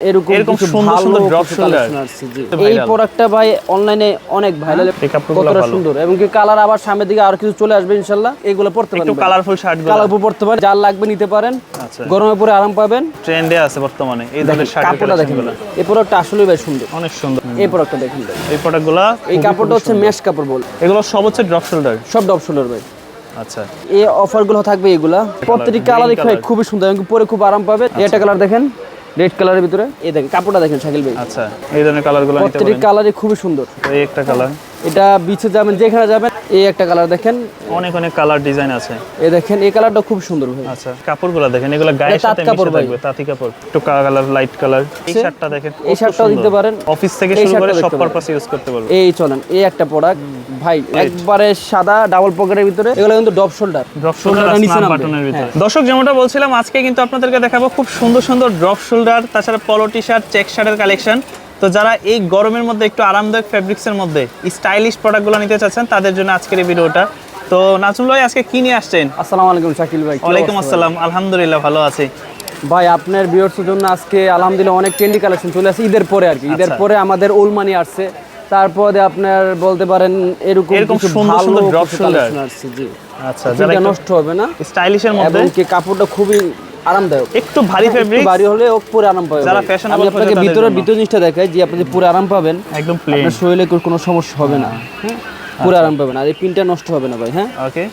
এরকম সুন্দর সুন্দর এই। প্রোডাক্টটা ভাই অনলাইনে অনেক ভাইরাল কতটা সুন্দর। এবং কি কালার আবার সামনের দিকে আর কিছু চলে আসবে এগুলো পড়তে একটু পারেন কালারফুল শার্টগুলো। পড়তে পারেন। যার লাগবে নিতে পারেন। আচ্ছা। গরমে পরে আরাম পাবেন। ট্রেন্ডে আছে বর্তমানে। এই ধরনের শার্টের কাপড়টা দেখেন। এই প্রোডাক্টটা আসলে ভাই সুন্দর। অনেক সুন্দর। এই প্রোডাক্টটা দেখেন এই প্রোডাক্টগুলো এই কাপড়টা হচ্ছে কাপড় বল। এগুলো সব হচ্ছে ড্রপ শোল্ডার সব শোল্ডার ভাই। আচ্ছা। এই অফারগুলো থাকবে এগুলা। প্রত্যেকটি green কালারই খুবই সুন্দর। এবং পরে খুব আরাম পাবে। এই একটা কালার দেখেন। রেড কালারের ভিতরে। এই দেখেন কাপড়টা দেখেন শাকিল ভাই। আচ্ছা এই ধরনের কালারগুলো নিতে প্রত্যেকটি পারেন। কালারই খুবই সুন্দর। এই একটা কালার। এটা বিচে যাবেন যেখানে যাবেন এই একটা কালার দেখেন। অনেক অনেক কালার ডিজাইন আছে। এই দেখেন এই কালারটা খুব সুন্দর ভাই। আচ্ছা কাপড়গুলো দেখেন এগুলো গায়ের সাথে মিশে। থাকবে তাঁতি কাপড়। একটু কালার লাইট কালার। এই শার্টটা দেখেন এই শার্টটাও দিতে পারেন। অফিস থেকে শুরু করে সব পারপাস ইউজ করতে পারবে। এই চলেন এই একটা প্রোডাক্ট ভাই একবারে সাদা ডাবল পকেটের ভিতরে। এগুলো কিন্তু ডব শোল্ডার ড্রপ শোল্ডার নিচে বাটনের ভিতরে। হ্যাঁ। দর্শক যেমনটা বলছিলাম আজকে কিন্তু আপনাদেরকে দেখাবো খুব সুন্দর সুন্দর ড্রপ শোল্ডার তাছাড়া পলো টি শার্ট চেক শার্টের কালেকশন তো যারা এই গরমের মধ্যে একটু আরামদায়ক ফ্যাব্রিক্সের মধ্যে স্টাইলিশ প্রোডাক্টগুলো নিতে চাচ্ছেন তাদের জন্য আজকের এই ভিডিওটা। তো নাজমুল ভাই আজকে কি নিয়ে আসছেন? আসসালামু আলাইকুম শাকিল ভাই। ওয়ালাইকুম আসসালাম। আলহামদুলিল্লাহ ভালো আছি। ভাই? আপনার ভিউয়ার্সের জন্য আজকে আলহামদুলিল্লাহ অনেক ট্রেন্ডি কালেকশন চলে আসে ঈদের পরে আর কি। ঈদের আচ্ছা। পরে আমাদের ওলমানি আসছে। তারপরে আপনার বলতে পারেন এরকম এরকম সুন্দর সুন্দর কিছু shoulder। জি। আচ্ছা যারা নষ্ট হবে না। স্টাইলিশের মধ্যে। এবং কি কাপড়টা খুবই আরামদায়ক। একটু ভারী ফেব্রিক ভারী হলে ও পুরো আরাম পাবে যারা fashionable আমি আপনাকে ভিতরের ভিতর জিনিসটা দেখাই যে আপনি পুরো আরাম পাবেন একদম প্লেন আপনার শরীরে কোনো- সমস্যা হবে না। হ্যাঁ পুরো আরাম পাবেন। আর এই পিনটা নষ্ট হবে না ভাই হ্যাঁ। ওকে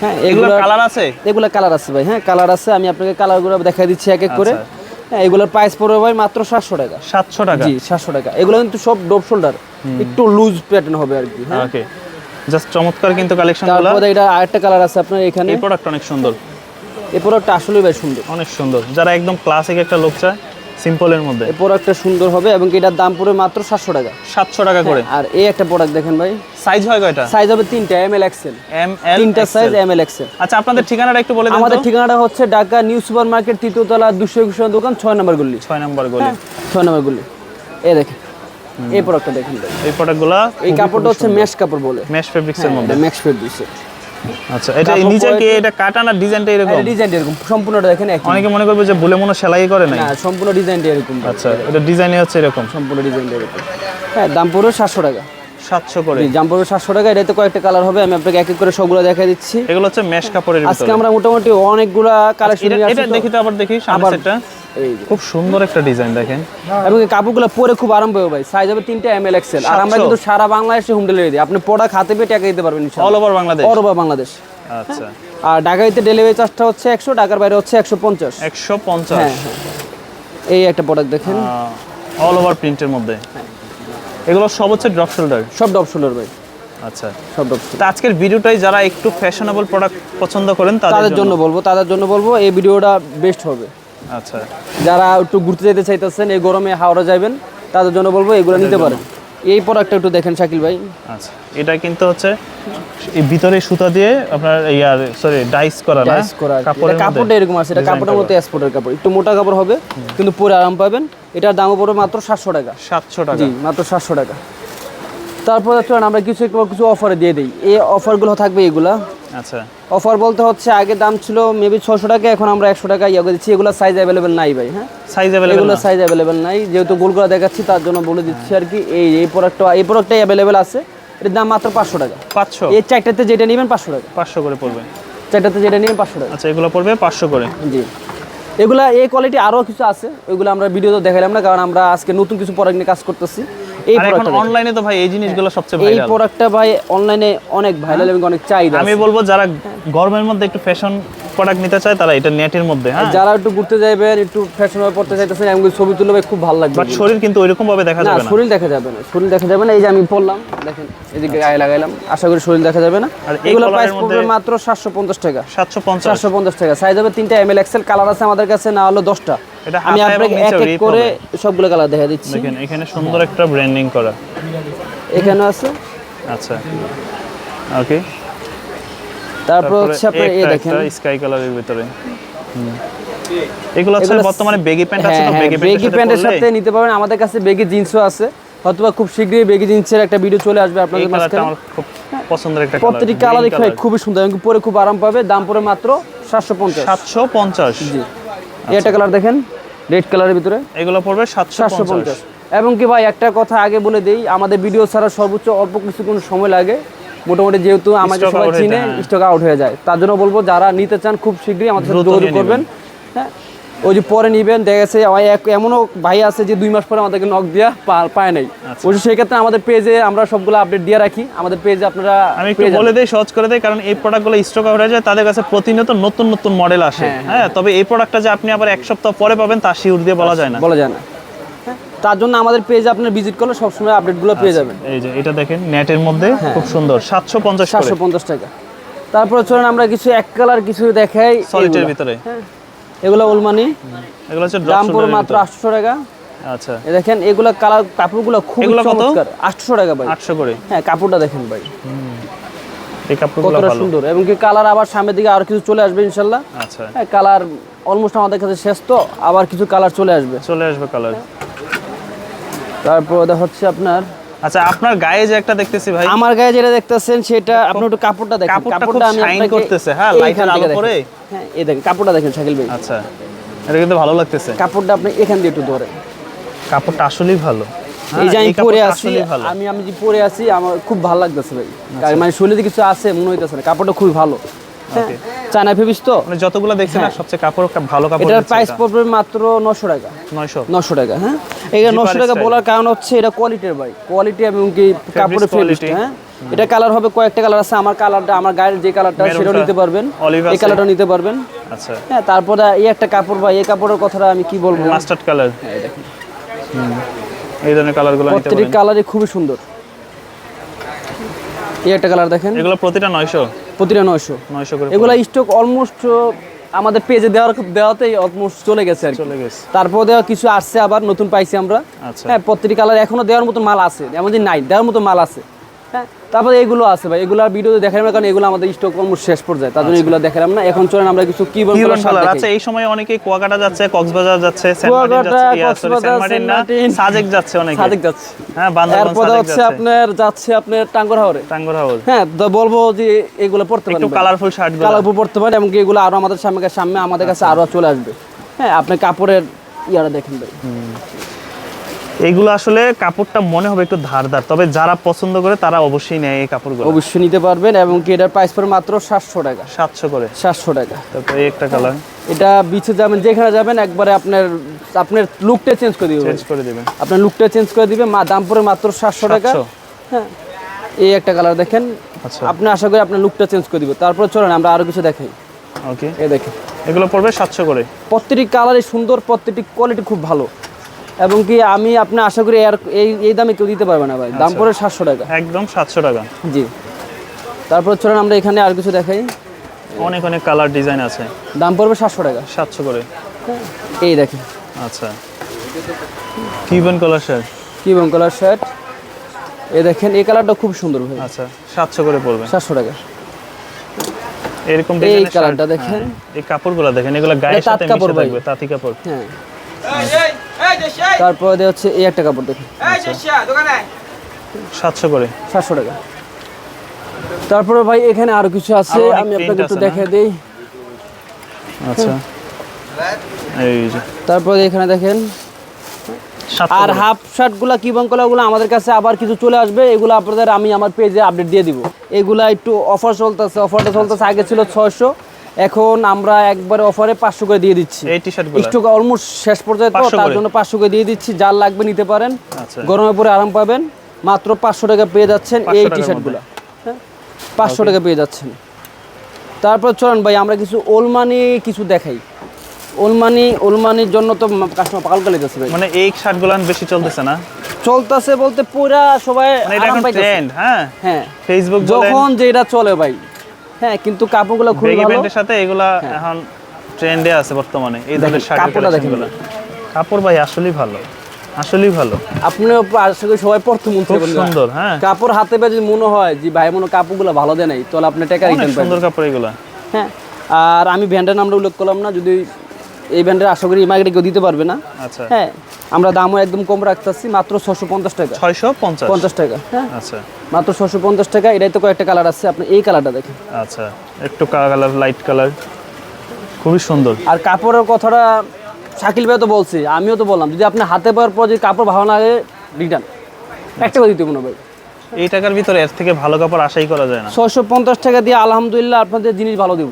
হ্যাঁ এগুলো এগুলো কালার আছে? এগুলো কালার আছে ভাই হ্যাঁ কালার আছে। আমি আপনাকে কালারগুলো দেখাই দিচ্ছি এক এক করে। আচ্ছা। হ্যাঁ এগুলোর প্রাইস পড়বে ভাই মাত্র সাতশো টাকা। সাতশো টাকা? জি সাতশো টাকা। এগুলো কিন্তু সব ডোপ শোল্ডার। একটু লুজ প্যাটার্ন হবে আর কি হ্যাঁ। ওকে জাস্ট চমৎকার কিন্তু কালেকশন তারপরে এটা আরেকটা কালার আছে আপনার এখানে। এই প্রোডাক্ট অনেক সুন্দর। এই প্রোডাক্টটা আসলে ভাই সুন্দর। অনেক সুন্দর। যারা একদম ক্লাসিক একটা লোক চায় সিম্পলের মধ্যে। এই প্রোডাক্টটা সুন্দর হবে এবং এটার দাম পড়বে মাত্র সাতশো টাকা। সাতশো টাকা করে। আর এই একটা প্রোডাক্ট দেখেন ভাই। সাইজ হয় কয়টা? সাইজ হবে তিনটা M L XL M L তিনটা সাইজ এম এল এক্সেল আচ্ছা আপনাদের ঠিকানাটা একটু বলে দেন আমাদের ঠিকানাটা হচ্ছে ঢাকা নিউ সুপার মার্কেট তৃতীয়তলা দুশো একুশ নম্বর দোকান ছয় নম্বর গল্লি ছয় নম্বর গলি। হ্যাঁ ছয় নম্বর গল্লি এই দেখেন এই প্রোডাক্টটা দেখেন। এই প্রোডাক্টগুলো এই কাপড়টা হচ্ছে মেশ কাপড় বলে। মেশ ফেব্রিক্সের মধ্যে। ম্যাক্স ফেড দিচ্ছে আচ্ছা এটা নিচে কি এটা কাটা না ডিজাইনটা এরকম? ডিজাইনটা এরকম। সম্পূর্ণটা দেখেন অনেকে মনে করবে যে বলে মনে সেলাই করে না সম্পূর্ণ ডিজাইনটা এরকম। আচ্ছা এটা ডিজাইনে হচ্ছে এরকম। সম্পূর্ণ ডিজাইনটা এরকম। হ্যাঁ দাম পড়বে সাতশো টাকা। সাতশো করে। জি, দাম পড়বে সাতশো টাকা। এটাতে কয়েকটা কালার হবে আমি আপনাকে এক এক করে সবগুলো দেখাই দিচ্ছি। এগুলো হচ্ছে মেশ কাপড়ের আজকে আমরা মোটামুটি অনেকগুলা কালেকশন নিয়ে এটা। দেখি তো আবার দেখি সেটটা। খুব সুন্দর একটা ডিজাইন দেখেন। এবং কাপড়গুলো পরে খুব আরাম পাবে ভাই। সাইজ হবে তিনটা এম এল এক্সেল আর আমরা কিন্তু সারা বাংলাদেশে হোম ডেলিভারি দিই। আপনি প্রোডাক্ট হাতে পেয়ে টাকা দিতে পারবেন অল ওভার বাংলাদেশ? অরবা বাংলাদেশ। আচ্ছা। আর ঢাকাইতে ডেলিভারি চার্জটা হচ্ছে একশো ঢাকার বাইরে হচ্ছে একশো পঞ্চাশ। একশো পঞ্চাশ। হ্যাঁ হ্যাঁ। এই একটা প্রোডাক্ট দেখেন। অল ওভার প্রিন্টের মধ্যে। এগুলো সব হচ্ছে ড্রপ শোল্ডার সব ড্রপ শোল্ডার ভাই। আচ্ছা। সব ডব তো আজকের ভিডিওটাই যারা একটু ফ্যাশনেবল প্রোডাক্ট পছন্দ করেন তাদের তাদের জন্য? বলব তাদের জন্য বলব এই ভিডিওটা বেস্ট হবে। আচ্ছা। যারা একটু ঘুরতে যেতে চাইতেছেন এই গরমে হাওড়া যাবেন তাদের জন্য বলব এগুলো নিতে পারেন। এই প্রোডাক্টটা একটু দেখেন শাকিল ভাই। আচ্ছা এটা কিন্তু হচ্ছে এই ভিতরে সুতা দিয়ে আপনার ইয়ার সরি ডাইস করা না? আর। কাপড়ের কাপড়টা এরকম আছে এটা কাপড়ের মতো এক্সপোর্টের কাপড়। একটু মোটা কাপড় হবে কিন্তু পরে আরাম পাবেন। এটার দামও পড়বে মাত্র সাতশো টাকা। সাতশো টাকা। জি মাত্র সাতশো টাকা। তারপর চলেন আমরা কিছু কিছু অফারে দিয়ে দিই। এই অফারগুলো থাকবে এগুলা। আচ্ছা। অফার বলতে হচ্ছে আগে দাম ছিল মেবি ছশো টাকা এখন আমরা একশো টাকা ইয়ে দিচ্ছি। এগুলো সাইজ অ্যাভেলেবেল নাই ভাই হ্যাঁ? সাইজ অ্যাভেলেবল এগুলো সাইজ অ্যাভেলেবেল নাই। যেহেতু গোলগুলো দেখাচ্ছি তার জন্য বলে দিচ্ছি আর কি এই এই প্রোডাক্টটা এই প্রোডাক্টটাই অ্যাভেলেবেল আছে। এর দাম মাত্র পাঁচশো টাকা। পাঁচশো? এই চারটাতে যেটা নেবেন পাঁচশো টাকা। পাঁচশো করে পড়বে। চারটাতে যেটা নেবেন পাঁচশো টাকা। আচ্ছা এগুলো পড়বে পাঁচশো করে। জি। এগুলা এই কোয়ালিটি আরও কিছু আছে। ওইগুলো আমরা ভিডিওতে দেখাইলাম না কারণ আমরা আজকে নতুন কিছু প্রোডাক্ট নিয়ে কাজ করতেছি। এই এখন অনলাইনে তো ভাই এই জিনিসগুলো সবচেয়ে এই প্রোডাক্টটা ভাই অনলাইনে অনেক ভাইরাল এবং অনেক চাহিদা আমি বলব যারা গরমের মধ্যে একটু ফ্যাশন প্রোডাক্ট নিতে চায় তারা এটা নেটের মধ্যে হ্যাঁ? যারা একটু ঘুরতে যাবেন একটু ফ্যাশন পড়তে চাইতেছেন এমন ছবি তুললে ভাই খুব ভালো লাগবে বাট শরীর কিন্তু ওইরকম ভাবে দেখা যাবে না। শরীর দেখা যাবে না শরীর দেখা যাবে না এই যে আমি পড়লাম দেখেন এদিকে গায়ে লাগাইলাম আশা করি শরীর দেখা যাবে না। আর এগুলো প্রাইস পড়বে মাত্র সাতশো পঞ্চাশ টাকা। সাতশো পঞ্চাশ। চারশো পঞ্চাশ টাকা। সাইজ হবে তিনটা এম এল এক্সেল কালার আছে আমাদের কাছে না হলো দশটা। এটা আমি আপনাকে এক এক করে সবগুলো কালার দেখা দিচ্ছি। দেখেন এখানে সুন্দর একটা ব্র্যান্ডিং করা। এখানে আছে। আচ্ছা। ওকে তারপর হচ্ছে আপনার এই দেখেন। স্কাই কালারের ভিতরে। এগুলো হচ্ছে বর্তমানে বেগি প্যান্ট আছে তো? বেগি বেগি প্যান্টের সাথে নিতে পারবেন। আমাদের কাছে বেগি জিন্সও আছে। অথবা খুব শীঘ্রই বেগি জিন্সের একটা ভিডিও চলে আসবে আপনাদের মাঝখানে। আমার খুব পছন্দের একটা কালার প্রত্যেকটি কালারই খুবই সুন্দর এবং পরে খুব আরাম পাবে। দাম পরে মাত্র সাতশো পঞ্চাশ। সাতশো পঞ্চাশ। জি। একটা কালার দেখেন রেড কালারের ভিতরে। এগুলো পড়বে সাতশো পঞ্চাশ। এবং কি ভাই একটা কথা আগে বলে দিই আমাদের ভিডিও ছাড়া সর্বোচ্চ অল্প কিছুক্ষণ সময় লাগে। মোটামুটি যেহেতু আমাকে সবাই চিনে হ্যাঁ। স্টক আউট হয়ে যায়। তার জন্য বলব যারা নিতে চান খুব শীঘ্রই আমাদের যোগাযোগ করবেন। হ্যাঁ ওই যে পরে নিবেন দেখা গেছে এক- এমনও ভাই আছে যে দুই মাস পরে আমাদেরকে নক দিয়া পায় নাই। আচ্ছা। ওই যে সেক্ষেত্রে আমাদের পেজে আমরা সবগুলো আপডেট দিয়ে রাখি। আমাদের পেজে আপনারা আমি একটু বলে দিই সহজ করে দিই কারণ এই প্রোডাক্টগুলো স্টক হয়ে যায় তাদের কাছে প্রতিনিয়ত নতুন নতুন মডেল আসে। হ্যাঁ, হ্যাঁ। তবে এই প্রোডাক্টটা যে আপনি আবার এক সপ্তাহ পরে পাবেন তা শিওর দিয়ে বলা যায় না। বলা যায় না। হ্যাঁ, তার জন্য আমাদের পেজে আপনার ভিজিট করলে সবসময় আপডেটগুলো পেয়ে যাবেন। এই যে এটা দেখেন নেটের মধ্যে খুব সুন্দর সাতশো পঞ্চাশ সাতশো পঞ্চাশ টাকা। তারপরে চলেন আমরা কিছু এক কালার কিছু দেখাই। সলিটের ভিতরে। হ্যাঁ। এগুলো ওলমানি এগুলো হচ্ছে দাম মাত্র আটশো টাকা। আচ্ছা। এ দেখেন এগুলো কালার কাপড়গুলো খুব? চমৎকার। আটশো টাকা ভাই। আটশো করে? হ্যাঁ কাপড়টা দেখেন ভাই। এই কাপড়গুলো ভালো। সুন্দর। এবং কি কালার আবার সামনের দিকে আর কিছু চলে আসবে ইনশাল্লাহ। আচ্ছা। হ্যাঁ কালার অলমোস্ট আমাদের কাছে শেষ তো। আবার কিছু কালার চলে আসবে। চলে আসবে কালার। তারপর দেখা হচ্ছে আপনার আচ্ছা আপনার গায়ে যে একটা দেখতেছি ভাই। আমার গায়ে যেটা দেখতেছেন সেটা আপনি একটু কাপড়টা দেখেন। কাপড়টা খুব shine করতেছে, হ্যাঁ, লাইটের আলো। পড়ে। হ্যাঁ এই দেখেন কাপড়টা দেখেন শাকিল ভাই। আচ্ছা এটা কিন্তু ভালো লাগতেছে। কাপড়টা আপনি এখান দিয়ে একটু ধরেন। কাপড়টা আসলেই ভালো। এই যে হ্যাঁ, আমি পরে আছি আমি আমি যে পরে আছি আমার খুব ভালো লাগতেছে ভাই। মানে শরীরে কিছু আছে মনে হইতেছে না কাপড়টা খুবই ভালো। হ্যাঁ চায়না ফেবিস তো? মানে যতগুলো দেখছেন না সবচেয়ে কাপড় ভালো কাপড় এটার প্রাইস পড়বে মাত্র নশো টাকা। নয়শো? নশো টাকা হ্যাঁ? এটা Zipper নশো টাকা বলার কারণ হচ্ছে এটা কোয়ালিটির ভাই। কোয়ালিটি এবং কি কাপড়ের। হ্যাঁ? এটা কালার হবে কয়েকটা কালার আছে। আমার কালারটা আমার গায়ের যে কালারটা সেটাও নিতে পারবেন। এই কালারটা নিতে পারবেন। আচ্ছা। হ্যাঁ তারপরে এই একটা কাপড় ভাই এই কাপড়ের কথাটা আমি কি বলব? মাস্টার্ড কালার হ্যাঁ, এই ধরনের কালারগুলো নিতে প্রত্যেকটি কালারই খুবই সুন্দর। এই একটা কালার দেখেন। এগুলো প্রতিটা নয়শো? প্রতিটা নয়শো। নয়শো করে এগুলা স্টক অলমোস্ট আমাদের পেজে দেওয়ার দেওয়াতেই অলমোস্ট চলে গেছে আর চলে গেছে। তারপর দেওয়া কিছু আসছে আবার নতুন পাইছি আমরা। আচ্ছা। হ্যাঁ প্রত্যেকটি কালার এখনও দেওয়ার মতো মাল আছে। এমন যে নাই দেওয়ার মতো মাল আছে। হ্যাঁ তারপরে এগুলো আছে ভাই এগুলো ভিডিওতে দেখালাম কারণ এগুলো আমাদের স্টক অলমোস্ট শেষ পর্যায়ে তার জন্য এগুলো দেখালাম না। এখন চলেন আমরা কিছু কি বলব আচ্ছা এই সময় অনেকে কুয়াকাটা যাচ্ছে কক্সবাজার যাচ্ছে সাজেক যাচ্ছে অনেকে। সাদেক যাচ্ছে। হ্যাঁ বান্দরবান সাজেক হচ্ছে আপনার যাচ্ছে আপনার টাঙ্গর হাওরে টাঙ্গর হাওর হ্যাঁ তো বলব যে এগুলো পড়তে একটু পারেন কালারফুল শার্ট কালারফুল পড়তে পারেন এবং এগুলো আরও আমাদের সামনে সামনে আমাদের কাছে আরও চলে আসবে। হ্যাঁ আপনি কাপড়ের ইয়ারা দেখেন ভাই। এইগুলো আসলে কাপড়টা মনে হবে একটু ধারদার তবে যারা পছন্দ করে তারা অবশ্যই নেয় এই কাপড়গুলো। অবশ্যই নিতে পারবেন এবং কি এটার প্রাইস পড়ে মাত্র সাতশো টাকা। সাতশো করে। সাতশো টাকা। তারপরে এই একটা কালার এটা বিচে যাবেন যেখানে যাবেন একবারে আপনার আপনার লুকটা চেঞ্জ করে দিবে চেঞ্জ করে দিবেন। আপনার লুকটা চেঞ্জ করে দিবে মা দাম পড়ে মাত্র সাতশো টাকা। হ্যাঁ। এই একটা কালার দেখেন। আচ্ছা। আপনি আশা করি আপনার লুকটা চেঞ্জ করে দিবে। তারপর চলেন আমরা আরও কিছু দেখাই। ওকে এই দেখেন। এগুলো পড়বে সাতশো করে। প্রত্যেকটি কালারই সুন্দর প্রত্যেকটি কোয়ালিটি খুব ভালো। এবং কি আমি আপনি আশা করি এর এই এই দামে কেউ দিতে পারবে না ভাই। দাম পড়ে সাতশো টাকা। একদম সাতশো টাকা। জি। তারপর চলেন আমরা এখানে আর কিছু দেখাই। অনেক অনেক কালার ডিজাইন আছে। দাম পড়বে সাতশো টাকা। সাতশো করে। এই দেখেন। আচ্ছা। কিউবেন কালার শার্ট কি এবং কালার শার্ট এই দেখেন এই কালারটা খুব সুন্দর ভাই। আচ্ছা সাতশো করে পড়বে। সাতশো টাকা। এরকম এই কালারটা দেখেন। হ্যাঁ, এই কাপড়গুলো দেখেন এগুলো গায়ে সাথে কাপড় মিশে থাকবে তাঁতি কাপড়। হ্যাঁ। তারপরে হচ্ছে এই একটা কাপড় দেখেন সাতশো করে। সাতশো টাকা। তারপরে ভাই এখানে আরও কিছু আছে আমি আপনাকে একটু দিই। আচ্ছা। এই যে। তারপরে এখানে দেখেন আর হাফ শার্টগুলা কি গুলো আমাদের কাছে আবার কিছু চলে আসবে এগুলো আপনাদের আমি আমার পেজে আপডেট দিয়ে দিব। এগুলা একটু অফার চলতেছে অফারটা চলতেছে আগে ছিল ছয়শো। এখন আমরা একবারে অফারে পাঁচশো করে দিয়ে দিচ্ছি। এই টি শার্টগুলো স্টক অলমোস্ট শেষ পর্যায়ে তো তার। জন্য পাঁচশো করে দিয়ে দিচ্ছি। যার লাগবে নিতে পারেন। আচ্ছা। গরমে পরে আরাম পাবেন। মাত্র পাঁচশো টাকা পেয়ে যাচ্ছেন এই টি শার্টগুলো পাঁচশো টাকা পেয়ে যাচ্ছেন। তারপর চলেন ভাই আমরা কিছু ওলমানি কিছু দেখাই। ওলমানি ওলমানির জন্য তো কাস্টমার পাগল করে যাচ্ছে ভাই। মানে এই শার্টগুলো বেশি চলতেছে না? চলতেছে বলতে পুরা সবাই মানে আরাম পাইতেছে। হ্যাঁ? হ্যাঁ। ফেসবুক যখন যেটা চলে ভাই হ্যাঁ কিন্তু কাপড়গুলো খুবই ভালো। প্যান্টের সাথে এগুলা এখন ট্রেন্ডে আছে বর্তমানে এই ধরনের শার্টের কাপড়টা কাপড় ভাই আসলেই ভালো আসলেই ভালো। আপনিও আশা করি সবাই পড়তে খুব সুন্দর হ্যাঁ। কাপড় হাতে পেয়ে যদি মনে হয় যে ভাই মনে হয় কাপড়গুলো ভালো দেয় নাই তাহলে আপনি টাকা রিটার্ন পাবেন। সুন্দর কাপড় এগুলো। হ্যাঁ আর আমি ব্র্যান্ডের নামটা উল্লেখ করলাম না যদি এই ব্র্যান্ডের আশা করি মার্কেটে কেউ দিতে পারবে না। আচ্ছা। হ্যাঁ আমরা দামও একদম কম রাখতেছি মাত্র ছশো পঞ্চাশ টাকা। ছয়শো পঞ্চাশ? পঞ্চাশ টাকা হ্যাঁ। আচ্ছা। মাত্র ছশো পঞ্চাশ টাকা এটাই তো কয়েকটা কালার আছে আপনি এই কালারটা দেখেন। আচ্ছা একটু কালার লাইট কালার। খুবই সুন্দর। আর কাপড়ের কথাটা শাকিল ভাই তো বলছি আমিও তো বললাম যদি আপনি হাতে পাওয়ার পর যদি কাপড় ভালো লাগে রিটার্ন একটা করে দিতে মনে ভাই এই টাকার ভিতরে এর থেকে ভালো কাপড় আশাই করা যায় না। ছয়শো পঞ্চাশ টাকা দিয়ে আলহামদুলিল্লাহ আপনাদের জিনিস ভালো দিব।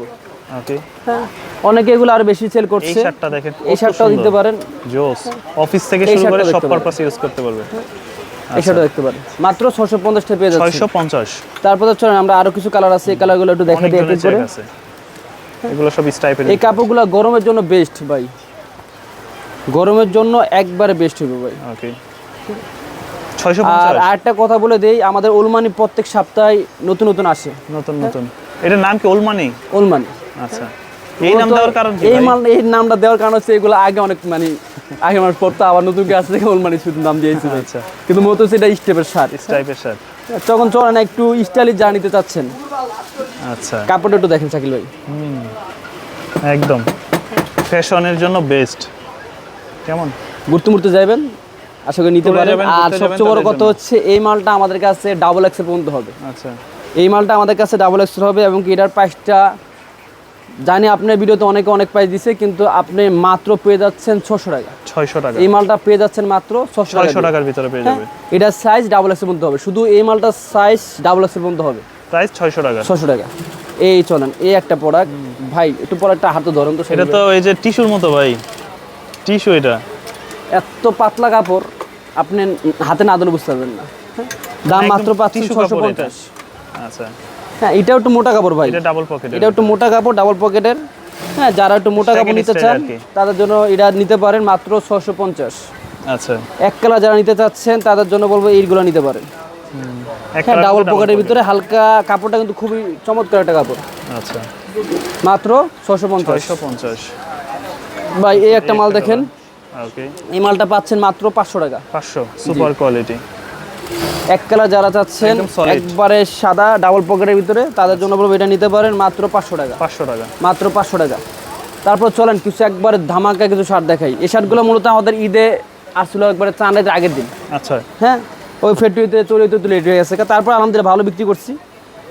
ওকে হ্যাঁ। অনেকে এগুলো আরও বেশি সেল এই শার্টটা দেখেন এই শার্টটাও দিতে পারেন। জোস। অফিস থেকে শুরু করে সব পারপাস ইউজ করতে পারবে। এই শার্টটাও দেখতে পারেন। মাত্র ছশো পঞ্চাশ টাকা পেয়ে যাচ্ছে ছয়শো পঞ্চাশ। তারপরে চলেন আমরা আরও কিছু কালার আছে। এই কালারগুলো একটু দেখা দিই ধরনের এক এক করে এগুলো সব স্টাইপের এই কাপড়গুলো গরমের জন্য বেস্ট ভাই। গরমের জন্য একবারে বেস্ট হবে ভাই। ওকে আর আরেকটা কথা বলে দেই আমাদের ওলমানি প্রত্যেক সপ্তাহে নতুন নতুন আসে। নতুন নতুন। এটার নাম কি ওলমানি? ওলমানি। আচ্ছা। এই নাম দেওয়ার কারণ এই মাল এই নামটা দেওয়ার কারণ হচ্ছে এগুলো আগে অনেক মানে আগে মানুষ পড়তো আবার নতুন গাছ থেকে ওলমানি শুধু নাম দিয়েছে আচ্ছা। কিন্তু মূলত সেটা স্টেপের শার্ট। স্টাইপের শার্ট। তখন চলেন একটু স্টাইলিশ যা চাচ্ছেন। আচ্ছা। কাপড়টা একটু দেখেন শাকিল ভাই। একদম। ফ্যাশনের জন্য বেস্ট। কেমন? ঘুরতে ঘুরতে যাবেন আশা করি নিতে পারেন। আর সবচেয়ে বড় কথা হচ্ছে এই মালটা আমাদের কাছে ডাবল এক্সেল পর্যন্ত হবে। আচ্ছা। এই মালটা আমাদের কাছে ডাবল এক্সেল হবে এবং এটার প্রাইসটা জানি আপনার ভিডিওতে অনেকে অনেক প্রাইস দিছে কিন্তু আপনি মাত্র পেয়ে যাচ্ছেন ছশো টাকা। ছয়শো টাকা। এই মালটা পেয়ে যাচ্ছেন মাত্র ছশো ছয়শো টাকার ভিতরে পেয়ে হ্যাঁ, যাবে এটার সাইজ ডাবল এক্সেল পর্যন্ত হবে। শুধু এই মালটার সাইজ ডাবল এক্সেল পর্যন্ত হবে। প্রাইস ছয়শো টাকা। ছশো টাকা। এই চলেন এই একটা প্রোডাক্ট ভাই একটু প্রোডাক্টটা হাতে ধরেন তো এটা তো এই যে টিস্যুর মতো ভাই। টিস্যু এটা। এত পাতলা কাপড় আপনি হাতে না ধরে বুঝতে পারবেন না। হ্যাঁ? দাম মাত্র পাচ্ছেন ছশো পঞ্চাশ। আচ্ছা। হ্যাঁ এটাও একটু মোটা কাপড় ভাই। এটা ডাবল পকেট এটা একটু মোটা কাপড় ডাবল পকেটের হ্যাঁ যারা একটু মোটা কাপড় নিতে চান তাদের জন্য এটা নিতে পারেন মাত্র ছশো পঞ্চাশ। আচ্ছা। এক কালার যারা নিতে চাচ্ছেন তাদের জন্য বলব এইগুলো নিতে পারেন। হ্যাঁ ডাবল পকেটের ভিতরে হালকা কাপড়টা কিন্তু খুবই চমৎকার একটা কাপড়। আচ্ছা। মাত্র ছশো পঞ্চাশ। পঞ্চাশ। ভাই এই একটা মাল দেখেন। ওকে। এই মালটা পাচ্ছেন মাত্র পাঁচশো টাকা। পাঁচশো সুপার কোয়ালিটি এক কালার যারা চাচ্ছেন একবারে সাদা ডাবল পকেটের ভিতরে তাদের জন্য বলব এটা নিতে পারেন মাত্র পাঁচশো টাকা। পাঁচশো টাকা। মাত্র পাঁচশো টাকা। তারপর চলেন কিছু একবারে ধামাকা কিছু শার্ট দেখাই। এই শার্টগুলো মূলত আমাদের ঈদে আসছিল একবারে চাঁদের আগের দিন। আচ্ছা। হ্যাঁ ওই ফ্যাক্টরিতে চলে তো তুলে হয়ে গেছে। তারপর আলহামদুলিল্লাহ ভালো বিক্রি করছি।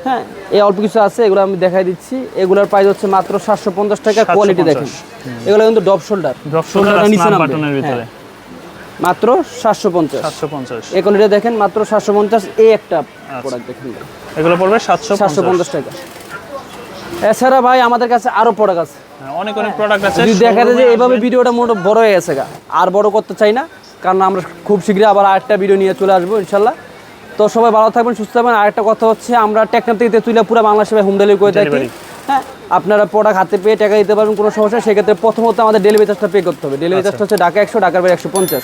হ্যাঁ এই অল্প কিছু আছে এগুলো আমি দেখাই দিচ্ছি। এগুলোর প্রাইস হচ্ছে মাত্র সাতশো পঞ্চাশ টাকা কোয়ালিটি দেখেন। এগুলো কিন্তু ডপ শোল্ডার ড্রপ শোল্ডার নিচে বাটনের ভিতরে। হ্যাঁ, মাত্র সাতশো পঞ্চাশ। সাতশো পঞ্চাশ। এই কোয়ালিটি দেখেন মাত্র সাতশো পঞ্চাশ। এই একটা প্রোডাক্ট দেখেন এগুলো পড়বে সাতশো সাতশো পঞ্চাশ টাকা। এছাড়া ভাই আমাদের কাছে আরও প্রোডাক্ট আছে। হ্যাঁ, অনেক অনেক প্রোডাক্ট আছে। যদি দেখা যায় যে আসবেন। ভিডিওটা মোট বড় হয়ে গেছে আর বড় করতে চাই না কারণ আমরা খুব শীঘ্রই আবার আরেকটা ভিডিও নিয়ে চলে আসব ইনশাল্লাহ। তো সবাই ভালো থাকবেন সুস্থ থাকবেন। আরেকটা কথা হচ্ছে আমরা টেকনাম থেকে তেঁতুলিয়া পুরো বাংলাদেশে হোম ডেলিভারি করে থাকি। হ্যাঁ আপনারা প্রোডাক্ট হাতে পেয়ে টাকা দিতে পারবেন কোনো সমস্যা সেক্ষেত্রে প্রথমত আমাদের ডেলিভারি চার্জটা পে করতে হবে। ডেলিভারি চার্জটা হচ্ছে ঢাকা একশো ঢাকার বাইরে একশো পঞ্চাশ।